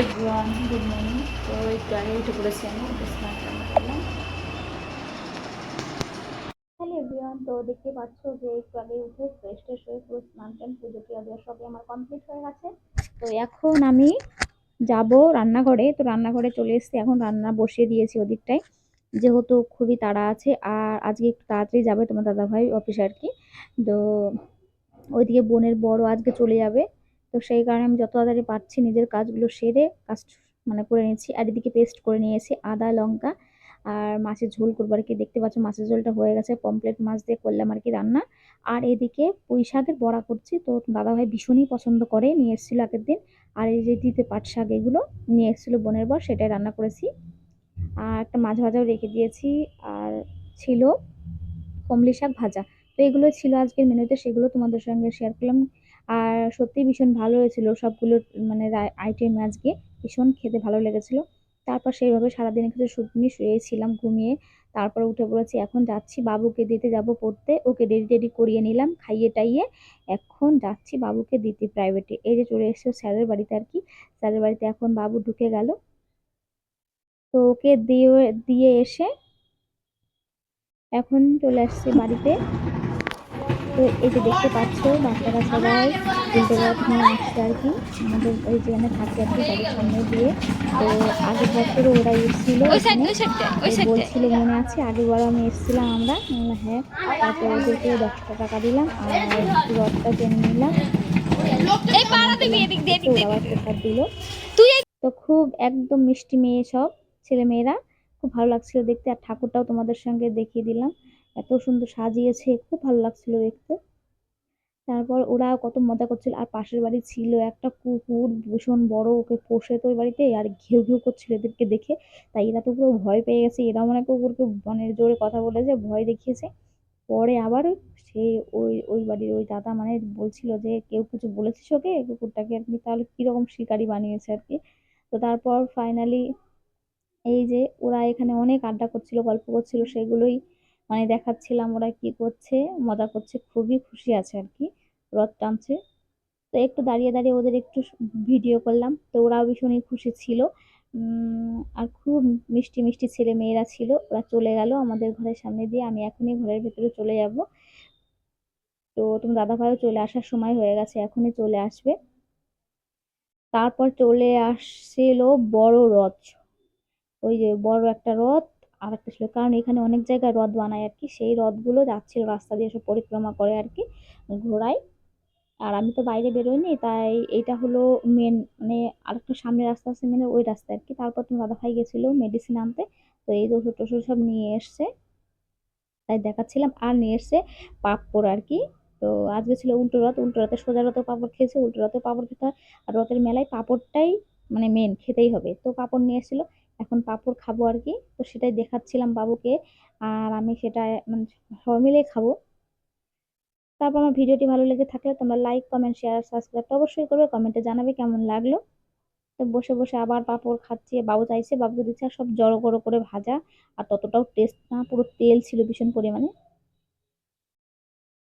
Everyone good morning তো একটু আগে উঠে পড়েছি আমি হ্যালো এভরিওয়ান তো দেখতে পাচ্ছ যে একটু আগে উঠে ফ্রেশ ট্রেশ হয়ে পুরো স্নান টান পুজো টুজো দেওয়া সবই আমার কমপ্লিট হয়ে গেছে। তো এখন আমি যাব রান্নাঘরে। তো রান্নাঘরে চলে এসেছি। এখন রান্না বসিয়ে দিয়েছি ওদিকটায়। যেহেতু খুবই তাড়া আছে, আর আজকে একটু তাড়াতাড়ি যাবে তোমার দাদাভাই অফিসে আর কি। তো ওইদিকে বোনের বড় আজকে চলে যাবে। তো সেই কারণে আমি যত তাড়াতাড়ি পারছি নিজের কাজগুলো সেরে কাজ মানে করে নিয়েছি। আর এদিকে পেস্ট করে নিয়েছি আদা, লঙ্কা আর মাছের ঝোল করব আর কি দেখতে পাচ্ছ মাছের ঝোলটা হয়ে গেছে পমপ্লেট মাছ দিয়ে করলাম আর কি রান্না। আর এদিকে পুঁই শাকের বড়া করছি, তো দাদাভাই ভীষণই পছন্দ করে নিয়ে এসেছিল আগের দিন। আর এই যে দিতে পাট শাক এগুলো নিয়ে এসেছিল বোনের বর, সেটাই রান্না করেছি। আর একটা মাছ ভাজাও রেখে দিয়েছি, আর ছিল কমলি শাক ভাজা। তো এগুলো ছিল আজকের মেনুতে সেগুলো তোমাদের সঙ্গে শেয়ার করলাম। আর সত্যিই ভীষণ ভালো হয়েছিল সবগুলো মানে আইটেম আজকে ভীষণ খেতে ভালো লেগেছিল। তারপর সেইভাবে সারাদিন কিছু শুটনি শুয়েছিলাম ঘুমিয়ে। তারপর উঠে পড়েছি, এখন যাচ্ছি বাবুকে দিতে যাব পড়তে। ওকে রেডি রেডি করিয়ে নিলাম, খাইয়ে টাইয়ে। এখন যাচ্ছি বাবুকে দিতে প্রাইভেটে এই যে চলে এসেছে স্যারের বাড়িতে আর কি। স্যারের বাড়িতে এখন বাবু ঢুকে গেল। তো ওকে দিয়ে দিয়ে এসে এখন চলে আসছি বাড়িতে। তো এই যে দেখতে পাচ্ছ বাচ্চারা সবাই উল্টো রথ আসছে আর কি। আমাদের ওই যেখানে থাকে আর কি বাড়ির সামনে দিয়ে। তো আগের বছর ওরা এসেছিল বলছিল মনে আছে আগের বার আমি এসেছিলাম আমরা। হ্যাঁ তারপর ওদেরকে দশটা টাকা দিলাম আর রথটা টেনে নিলাম। দিল। তো খুব একদম মিষ্টি মেয়ে সব ছেলে মেয়েরা খুব ভালো লাগছিল দেখতে আর ঠাকুরটাও তোমাদের সঙ্গে দেখিয়ে দিলাম। এত সুন্দর সাজিয়েছে, খুব ভালো লাগছিল দেখতে। তারপর ওরা কত মজা করছিল, আর পাশের বাড়ি ছিল একটা কুকুর, ভীষণ বড়, ওকে পোষে তো ওই বাড়িতে, আর ঘেউ ঘেউ করছিল এদেরকে দেখে। তাই এরা তো পুরো ভয় পেয়ে গেছে এরাও মনে কুকুরকে মানে জোরে কথা বলেছে, ভয় দেখিয়েছে। পরে আবার সে ওই ওই বাড়ির ওই দাদা মানে বলছিল যে, কেউ কিছু বলেছিস ওকে? কুকুরটাকে কি তাহলে কীরকম শিকারি বানিয়েছে আর কি? তো তারপর ফাইনালি এই যে ওরা এখানে অনেক আড্ডা করছিল, গল্প করছিল, সেগুলোই মানে দেখাচ্ছিলাম ওরা কি করছে, মজা করছে, খুবই খুশি আছে আর কি, রথ টানছে। তো একটু দাঁড়িয়ে দাঁড়িয়ে ওদের একটু ভিডিও করলাম, তো ওরাও ভীষণই খুশি ছিল। আর খুব মিষ্টি মিষ্টি ছেলে মেয়েরা ছিল, ওরা চলে গেল আমাদের ঘরের সামনে দিয়ে, আমি এখনই ঘরের ভেতরে চলে যাব। তো তুমি দাদা ভাইও চলে আসার সময় হয়ে গেছে, এখনই চলে আসবে। তারপর চলে আসছিল বড় রথ, ওই যে বড় একটা রথ আর একটা ছিল, কারণ এখানে অনেক জায়গায় রথ বানায় আর কি, সেই রথগুলো যাচ্ছিল, রাস্তা দিয়ে সব পরিক্রমা করে আর কি, ঘোড়ায়। আর আমি তো বাইরে বেরোইনি, তাই এইটা হলো মেন মানে আরেকটু সামনে রাস্তা আছে, মেন ওই রাস্তা আর কি। তারপর তুমি দাদা ভাই গেছিল মেডিসিন আনতে, তো এই ওষুধ টষুধ সব নিয়ে এসছে। তাই দেখাচ্ছিলাম, আর নিয়ে এসছে পাঁপড় আর কি। তো আজকে ছিল উল্টো রথ, উল্টো রথে সোজা রথে পাপড় খেয়েছে, উল্টো রথে পাপড় খেতে হয়। আর রথের মেলায় পাপড়টাই মানে মেন খেতেই হবে। তো পাপড় নিয়ে এসেছিল এখন পাঁপড় খাব আর কি। তো সেটাই দেখাচ্ছিলাম বাবুকে। আর আমি সেটা মানে সবাই মিলে খাব। তারপর আমার ভিডিওটি ভালো লেগে থাকলে তোমরা লাইক কমেন্ট শেয়ার সাবস্ক্রাইব তো অবশ্যই করবে। কমেন্টে জানাবে কেমন লাগল। তো বসে বসে আবার পাঁপড় খাচ্ছি। বাবু চাইছে, বাবুকে দিচ্ছে সব জড়ো গড়ো করে ভাজা। আর ততটাও টেস্ট না, পুরো তেল ছিল ভীষণ পরিমাণে।